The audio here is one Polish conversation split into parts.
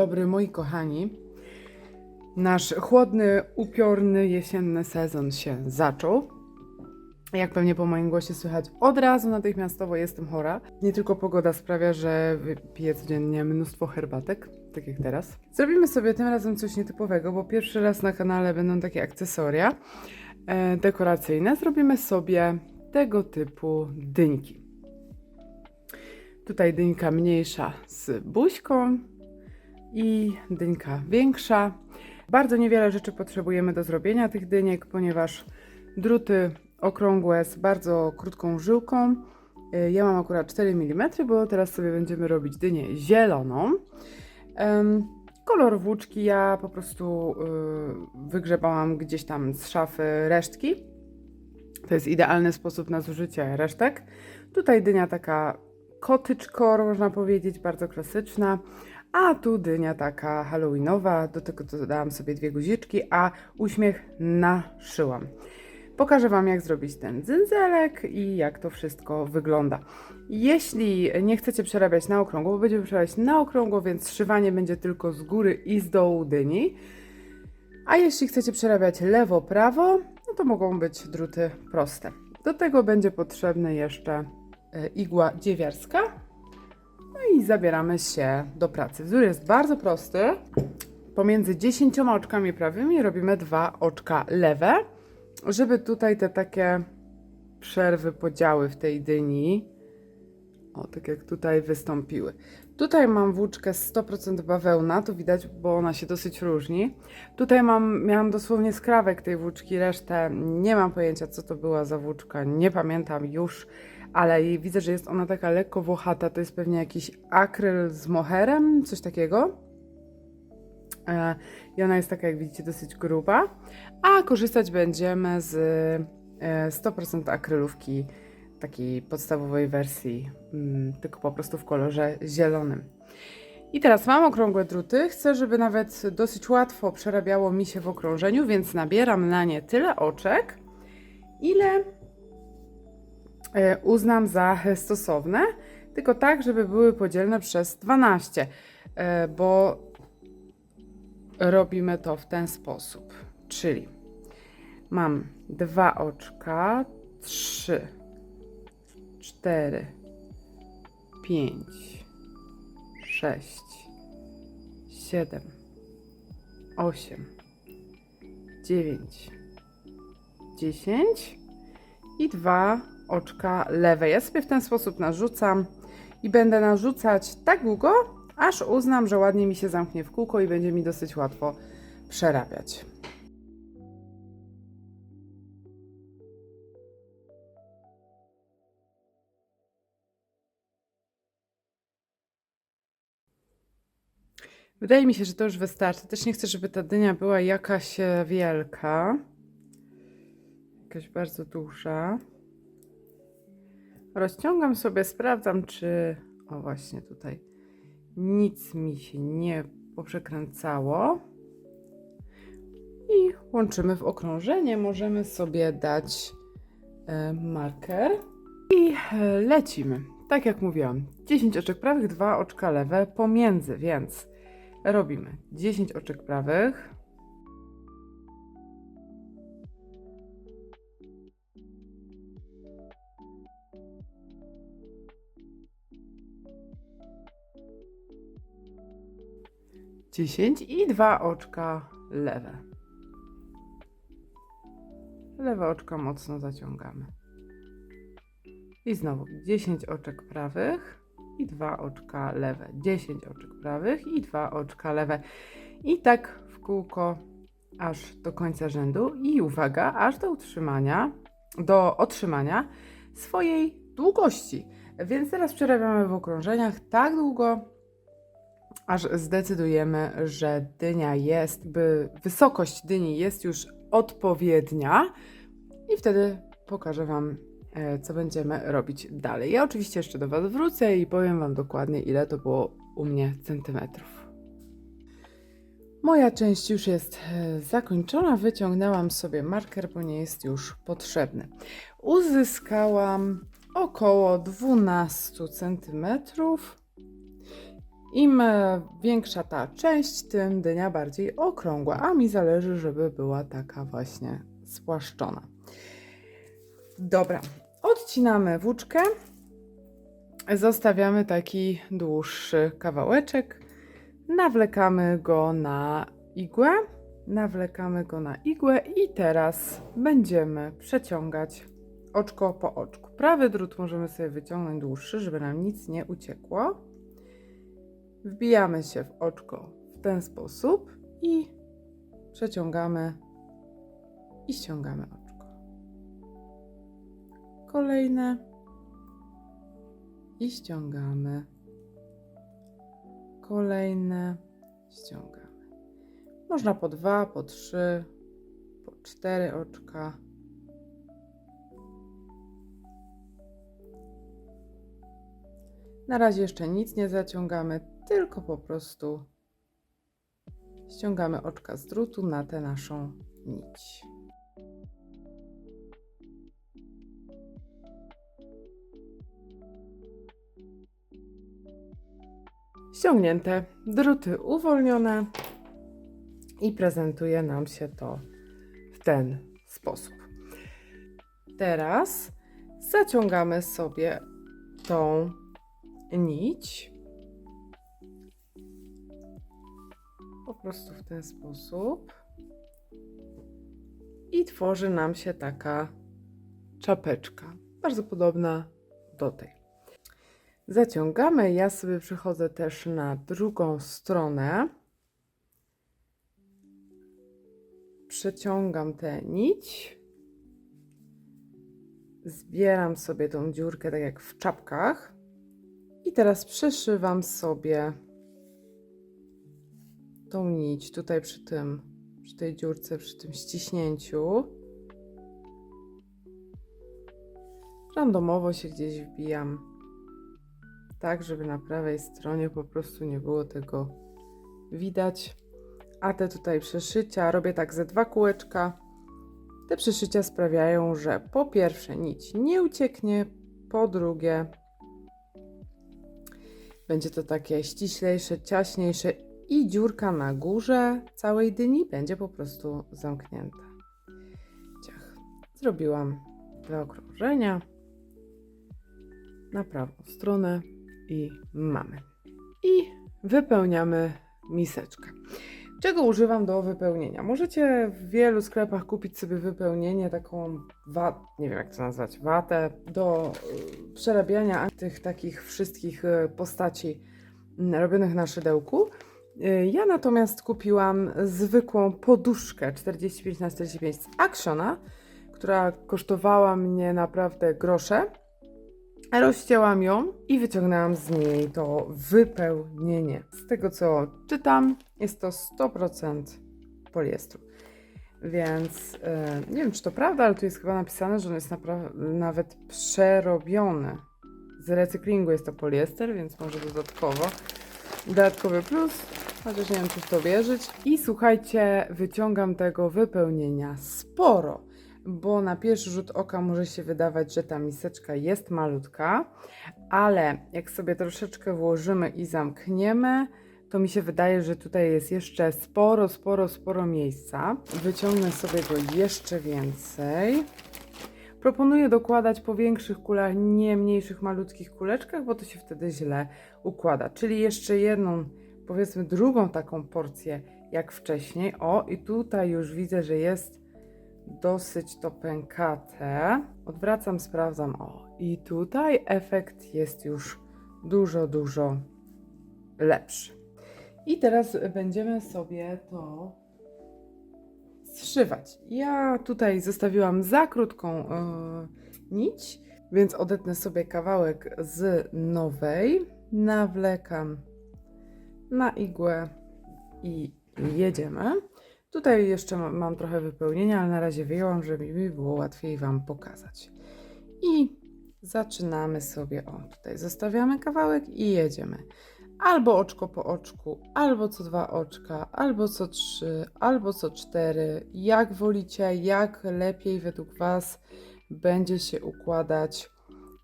Dobry, moi kochani. Nasz chłodny, upiorny, jesienny sezon się zaczął. Jak pewnie po moim głosie słychać, od razu natychmiastowo jestem chora. Nie tylko pogoda sprawia, że piję codziennie mnóstwo herbatek, tak jak teraz. Zrobimy sobie tym razem coś nietypowego, bo pierwszy raz na kanale będą takie akcesoria e, dekoracyjne. Zrobimy sobie tego typu dyńki. Tutaj dynka mniejsza z buźką i dynka większa. Bardzo niewiele rzeczy potrzebujemy do zrobienia tych dyniek, ponieważ druty okrągłe z bardzo krótką żyłką. Y, Ja mam akurat 4 mm, bo teraz sobie będziemy robić dynię zieloną. Kolor włóczki ja po prostu y, wygrzebałam gdzieś tam z szafy resztki. To jest idealny sposób na zużycie resztek. Tutaj dynia taka cottagecore, można powiedzieć, bardzo klasyczna. A tu dynia taka halloweenowa, do tego dodałam sobie dwie guziczki, a uśmiech naszyłam. Pokażę Wam, jak zrobić ten dzynzelek i jak to wszystko wygląda. Jeśli nie chcecie przerabiać na okrągło, bo będziemy przerabiać na okrągło, więc szywanie będzie tylko z góry i z dołu dyni. A jeśli chcecie przerabiać lewo-prawo, no to mogą być druty proste. Do tego będzie potrzebna jeszcze e, igła dziewiarska. I zabieramy się do pracy. Wzór jest bardzo prosty. Pomiędzy 10 oczkami prawymi robimy dwa oczka lewe, żeby tutaj te takie przerwy, podziały w tej dyni, o tak jak tutaj wystąpiły. Tutaj mam włóczkę z 100% bawełna, to widać, bo ona się dosyć różni. Tutaj mam, miałam dosłownie skrawek tej włóczki, resztę nie mam pojęcia, co to była za włóczka, nie pamiętam już, ale widzę, że jest ona taka lekko włochata, to jest pewnie jakiś akryl z moherem, coś takiego. E, I ona jest taka, jak widzicie, dosyć gruba. A korzystać będziemy z e, 100% akrylówki, takiej podstawowej wersji, mm, tylko po prostu w kolorze zielonym. I teraz mam okrągłe druty. Chcę, żeby nawet dosyć łatwo przerabiało mi się w okrążeniu, więc nabieram na nie tyle oczek, ile e, uznam za stosowne, tylko tak, żeby były podzielne przez 12, e, bo robimy to w ten sposób. Czyli mam dwa oczka, trzy, cztery, pięć, sześć, siedem, osiem, dziewięć, dziesięć i dwa oczka lewe. Ja sobie w ten sposób narzucam i będę narzucać tak długo, aż uznam, że ładnie mi się zamknie w kółko i będzie mi dosyć łatwo przerabiać. Wydaje mi się, że to już wystarczy. Też nie chcę, żeby ta dynia była jakaś e, wielka. Jakaś bardzo duża. Rozciągam sobie, sprawdzam, czy. O, właśnie tutaj. Nic mi się nie poprzekręcało. I łączymy w okrążenie. Możemy sobie dać e, marker. I e, lecimy. Tak jak mówiłam, 10 oczek prawych, 2 oczka lewe pomiędzy, więc robimy 10 oczek prawych. Dziesięć i dwa oczka lewe. Lewe oczka mocno zaciągamy. I znowu 10 oczek prawych i dwa oczka lewe. 10 oczek prawych i dwa oczka lewe. I tak w kółko aż do końca rzędu. I uwaga, aż do utrzymania, do otrzymania swojej długości. Więc teraz przerabiamy w okrążeniach tak długo, aż zdecydujemy, że dynia jest, by wysokość dyni jest już odpowiednia. I wtedy pokażę Wam e, co będziemy robić dalej. Ja oczywiście jeszcze do Was wrócę i powiem Wam dokładnie, ile to było u mnie centymetrów. Moja część już jest e, zakończona. Wyciągnęłam sobie marker, bo nie jest już potrzebny. Uzyskałam około 12 centymetrów Im e, większa ta część, tym dynia bardziej okrągła, a mi zależy, żeby była taka właśnie spłaszczona. Dobra, odcinamy włóczkę. Zostawiamy taki dłuższy kawałeczek. Nawlekamy go na igłę. Nawlekamy go na igłę i teraz będziemy przeciągać oczko po oczku. Prawy drut możemy sobie wyciągnąć dłuższy, żeby nam nic nie uciekło. Wbijamy się w oczko w ten sposób i przeciągamy i ściągamy oczko. Kolejne i ściągamy. Kolejne ściągamy. Można po dwa, po trzy, po cztery oczka. Na razie jeszcze nic nie zaciągamy, tylko po prostu ściągamy oczka z drutu na tę naszą nić. Ściągnięte, druty uwolnione i prezentuje nam się to w ten sposób. Teraz zaciągamy sobie tą nić. Po prostu w ten sposób. I tworzy nam się taka czapeczka, bardzo podobna do tej. Zaciągamy. Ja sobie przechodzę też na drugą stronę. Przeciągam tę nić. Zbieram sobie tą dziurkę tak jak w czapkach. I teraz przeszywam sobie tą nić tutaj przy tym, przy tej dziurce, przy tym ściśnięciu. Randomowo się gdzieś wbijam, tak żeby na prawej stronie po prostu nie było tego widać. A te tutaj przeszycia robię tak ze dwa kółeczka. Te przeszycia sprawiają, że po pierwsze nić nie ucieknie, po drugie będzie to takie ściślejsze, ciaśniejsze i dziurka na górze całej dyni będzie po prostu zamknięta. Ciach. Zrobiłam dwa okrążenia na prawą stronę i mamy. I wypełniamy miseczkę. Czego używam do wypełnienia? Możecie w wielu sklepach kupić sobie wypełnienie, taką wat, nie wiem jak to nazwać, watę do y, przerabiania tych takich wszystkich y, postaci mm, robionych na szydełku. Y, Ja natomiast kupiłam zwykłą poduszkę 45 na 45 z Actiona, która kosztowała mnie naprawdę grosze. Rozcięłam ją i wyciągnęłam z niej to wypełnienie. Z tego co czytam, jest to 100% poliestru. Więc e, nie wiem, czy to prawda, ale tu jest chyba napisane, że on jest nawet przerobiony. Z recyklingu jest to poliester, więc może dodatkowo. Dodatkowy plus, chociaż nie wiem, czy w to wierzyć. I słuchajcie, wyciągam tego wypełnienia sporo bo na pierwszy rzut oka może się wydawać, że ta miseczka jest malutka, ale jak sobie troszeczkę włożymy i zamkniemy, to mi się wydaje, że tutaj jest jeszcze sporo, sporo, sporo miejsca. Wyciągnę sobie go jeszcze więcej. Proponuję dokładać po większych kulach, nie mniejszych, malutkich kuleczkach, bo to się wtedy źle układa. Czyli jeszcze jedną, powiedzmy drugą taką porcję jak wcześniej. O, i tutaj już widzę, że jest dosyć to pękate. Odwracam, sprawdzam. O, i tutaj efekt jest już dużo, dużo lepszy. I teraz będziemy sobie to zszywać. Ja tutaj zostawiłam za krótką yy, nić, więc odetnę sobie kawałek z nowej, nawlekam na igłę i jedziemy. Tutaj jeszcze ma- mam trochę wypełnienia, ale na razie wyjęłam, żeby mi było łatwiej Wam pokazać. I zaczynamy sobie, o tutaj zostawiamy kawałek i jedziemy. Albo oczko po oczku, albo co dwa oczka, albo co trzy, albo co cztery. Jak wolicie, jak lepiej według Was będzie się układać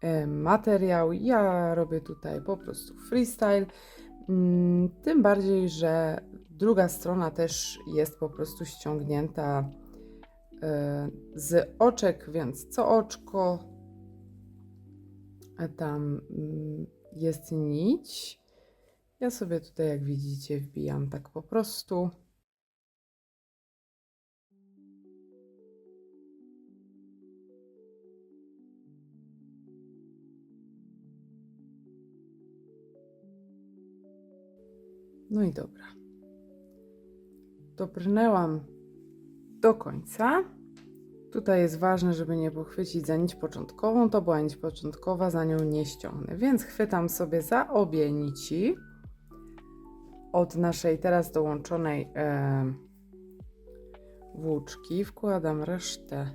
e, materiał. Ja robię tutaj po prostu freestyle. Mm, Tym bardziej, że druga strona też jest po prostu ściągnięta e, z oczek, więc co oczko tam mm, jest nić. Ja sobie tutaj, jak widzicie, wbijam tak po prostu. No i dobra. Dobrnęłam do końca. Tutaj jest ważne, żeby nie pochwycić za nić początkową. To była nić początkowa, za nią nie ściągnę. Więc chwytam sobie za obie nici od naszej teraz dołączonej e, włóczki. Wkładam resztę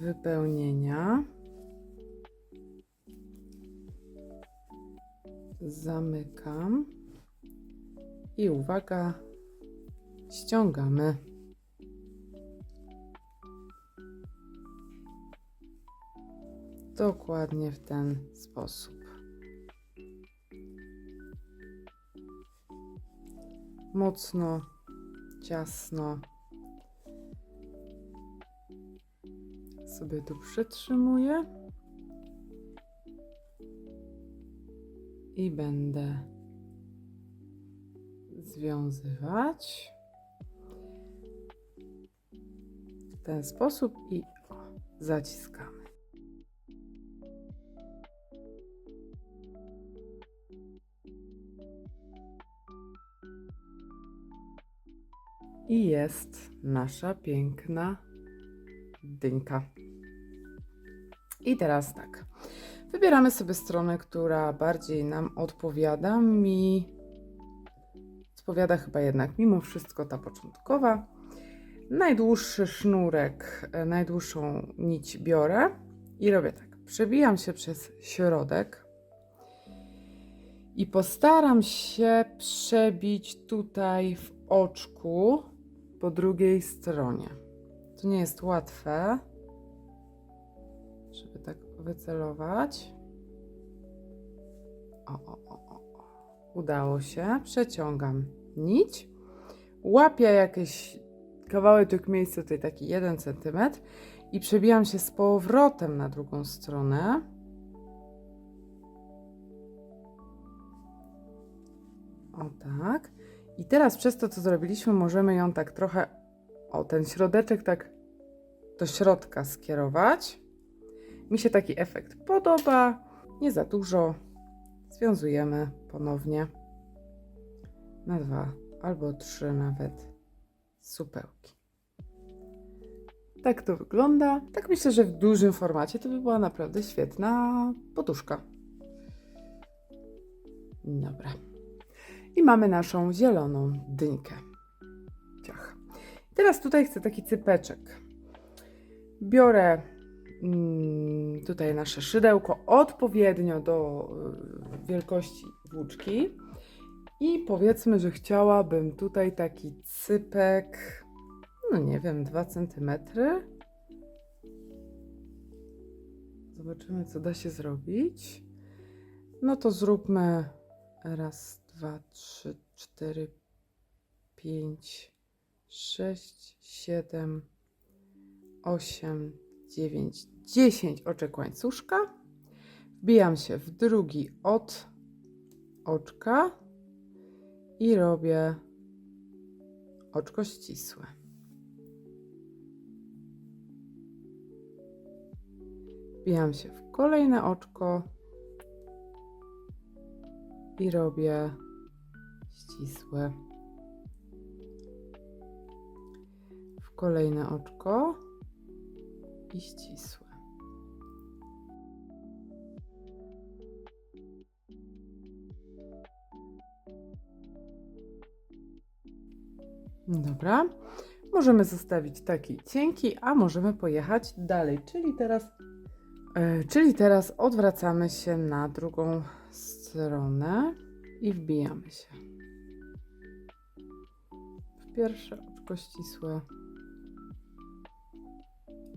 wypełnienia. Zamykam. I uwaga, ściągamy. Dokładnie w ten sposób. Mocno, ciasno. Sobie tu przytrzymuję. I będę związywać ten sposób i o, zaciskamy. I jest nasza piękna dynka. I teraz tak. Wybieramy sobie stronę, która bardziej nam odpowiada. Mi odpowiada chyba jednak mimo wszystko ta początkowa. Najdłuższy sznurek, e, najdłuższą nić biorę i robię tak. Przebijam się przez środek i postaram się przebić tutaj w oczku po drugiej stronie. To nie jest łatwe, żeby tak wycelować. O, o, o, o. Udało się. Przeciągam nić. Łapię jakiś kawałek miejsca, tutaj taki 1 cm i przebijam się z powrotem na drugą stronę. O tak. I teraz przez to, co zrobiliśmy, możemy ją tak trochę, o ten środeczek tak do środka skierować. Mi się taki efekt podoba. Nie za dużo. Związujemy ponownie na dwa albo trzy nawet supełki. Tak to wygląda. Tak myślę, że w dużym formacie to by była naprawdę świetna poduszka. Dobra. I mamy naszą zieloną dynkę. Ciach. Teraz tutaj chcę taki cypeczek. Biorę mm, tutaj nasze szydełko odpowiednio do y, wielkości włóczki i powiedzmy, że chciałabym tutaj taki cypek, no nie wiem, 2 cm. Zobaczymy, co da się zrobić. No to zróbmy raz, dwa, trzy, cztery, pięć, sześć, siedem, osiem, dziewięć, dziesięć oczek łańcuszka. Wbijam się w drugi od oczka i robię oczko ścisłe. Wbijam się w kolejne oczko i robię ścisłe. W kolejne oczko i ścisłe. Dobra. Możemy zostawić taki cienki, a możemy pojechać dalej. Czyli teraz, e, czyli teraz odwracamy się na drugą stronę i wbijamy się. W pierwsze oczko ścisłe.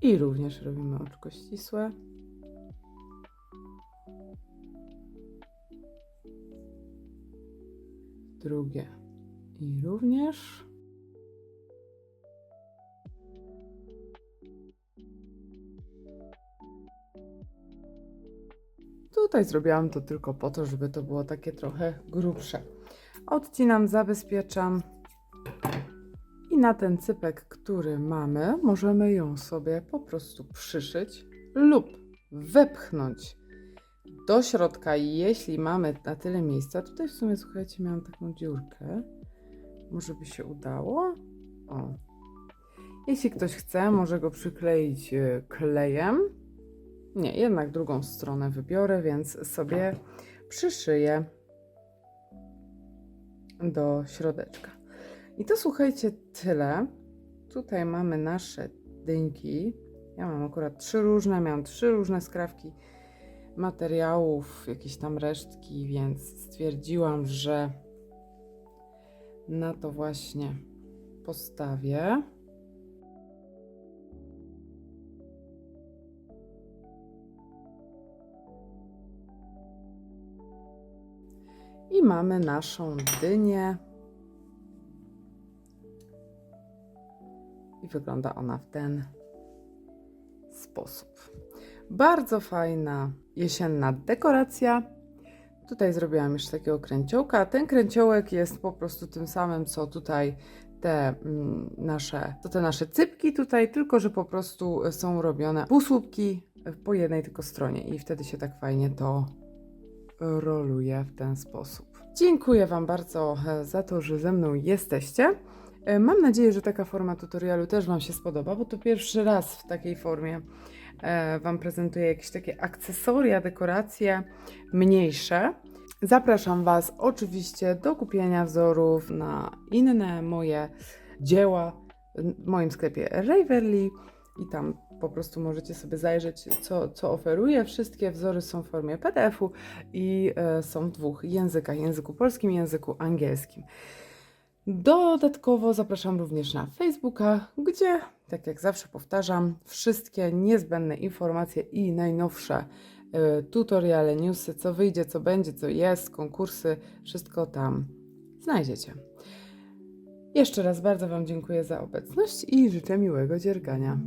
I również robimy oczko ścisłe. drugie i również. Tutaj zrobiłam to tylko po to, żeby to było takie trochę grubsze. Odcinam, zabezpieczam. I na ten cypek, który mamy, możemy ją sobie po prostu przyszyć lub wepchnąć do środka, jeśli mamy na tyle miejsca. Tutaj w sumie, słuchajcie, miałam taką dziurkę. Może by się udało? O. Jeśli ktoś chce, może go przykleić e, klejem. Nie, jednak drugą stronę wybiorę, więc sobie przyszyję do środeczka. I to słuchajcie, tyle. Tutaj mamy nasze dynki. Ja mam akurat trzy różne, miałam trzy różne skrawki materiałów, jakieś tam resztki, więc stwierdziłam, że na to właśnie postawię. I mamy naszą dynię. I wygląda ona w ten sposób. Bardzo fajna jesienna dekoracja. Tutaj zrobiłam jeszcze takiego kręciołka. Ten kręciołek jest po prostu tym samym, co tutaj te mm, nasze, to te nasze cypki tutaj, tylko że po prostu są robione półsłupki po jednej tylko stronie i wtedy się tak fajnie to roluje w ten sposób. Dziękuję Wam bardzo e, za to, że ze mną jesteście. E, Mam nadzieję, że taka forma tutorialu też Wam się spodoba, bo to pierwszy raz w takiej formie e, Wam prezentuję jakieś takie akcesoria, dekoracje mniejsze. Zapraszam Was oczywiście do kupienia wzorów na inne moje dzieła w moim sklepie Ravelry i tam po prostu możecie sobie zajrzeć, co, co oferuję. Wszystkie wzory są w formie PDF-u i e, są w dwóch językach: języku polskim i języku angielskim. Dodatkowo zapraszam również na Facebooka, gdzie, tak jak zawsze powtarzam, wszystkie niezbędne informacje i najnowsze y, tutoriale, newsy, co wyjdzie, co będzie, co jest, konkursy, wszystko tam znajdziecie. Jeszcze raz bardzo Wam dziękuję za obecność i życzę miłego dziergania.